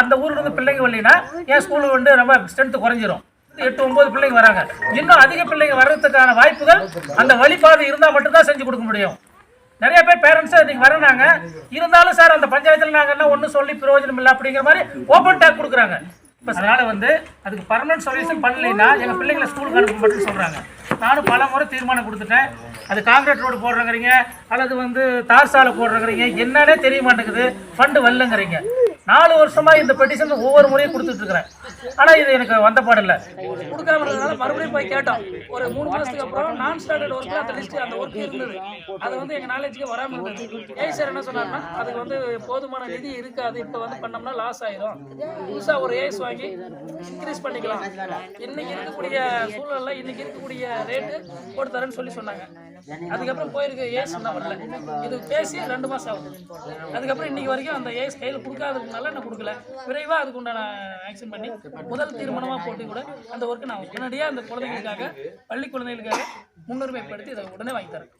அந்த ஊரில் இருந்து பிள்ளைங்க வரலைன்னா என் ஸ்கூலுக்கு வந்து ரொம்ப ஸ்ட்ரென்த்து குறைஞ்சிரும். எட்டு ஒன்பது பிள்ளைங்க வராங்க. இன்னும் அதிக பிள்ளைங்க வர்றதுக்கான வாய்ப்புகள் அந்த வழிபாதை இருந்தால் மட்டும்தான் செஞ்சு கொடுக்க முடியும். நிறைய பேர் பேரண்ட்ஸ் நீங்கள் வரனாங்க இருந்தாலும் சார் அந்த பஞ்சாயத்தில் நாங்கள் என்ன ஒன்றும் சொல்லி பிரயோஜனம் இல்லை அப்படிங்கிற மாதிரி ஓப்பன் டேக் கொடுக்குறாங்க. இப்போ அதனால் வந்து அதுக்கு பர்மனன்ட் சொல்யூஷன் பண்ணலைன்னா எங்கள் பிள்ளைங்களை ஸ்கூலுக்கு அனுப்ப மட்டும் சொல்கிறாங்க நானும் பல முறை தீர்மானம் கொடுத்துட்டேன். அது காங்கிரீட் ரோடு போடுறங்கிறீங்க. அல்லது வந்து தார் சாலை போடுறங்கிறீங்க. என்னன்னே தெரிய மாட்டேங்குது. ஃபண்டு வரலங்கிறீங்க. நாலு வருஷமா இந்த பெட்டிஷன் ஒவ்வொரு முறையும் கொடுத்துட்டு இருக்கிறேன். ஆனால் இது எனக்கு வந்த பாடில்லை கொடுக்காம இருந்ததுனால மறுபடியும் போய் கேட்டோம். ஒரு மூணு மாசத்துக்கு அப்புறம் நான் ஸ்டாண்டர்ட் ஒர்க்ல அந்த லிஸ்ட் அந்த ஒர்க் இருந்தது. அது வந்து எங்க நாலேஜுக்கு வராம இருந்தது. ஏய் சார் என்ன சொன்னாருன்னா அதுக்கு வந்து போதுமான நிதி இருக்காது. இப்போ வந்து பண்ணோம்னா லாஸ் ஆயிரும். புதுசா ஒரு ஏஎஸ் வாங்கி இன்க்ரீஸ் பண்ணிக்கலாம். இன்னைக்கு இருக்கக்கூடிய சூழல்ல இன்னைக்கு இருக்கக்கூடிய ரேட்டு போட்டு தரேன்னு சொல்லி சொன்னாங்க. அதுக்கப்புறம் போயிருக்கு ஏஸ் இன்னும் வரல இது பேசி ரெண்டு மாசம் ஆகுது. அதுக்கப்புறம் இன்னைக்கு வரைக்கும் அந்த ஏஸ் கையில் கொடுக்காததுனால நான் கொடுக்கல. விரைவாக அதுக்கு உண்டான ஆக்ஷன் பண்ணி முதல் தீர்மானமாக போட்டு கூட அந்த ஒர்க்கு நான் உடனடியாக அந்த குழந்தைகளுக்காக பள்ளி குழந்தைகளுக்காக முன்னுரிமைப்படுத்தி இதை உடனே வாங்கி தரேன்.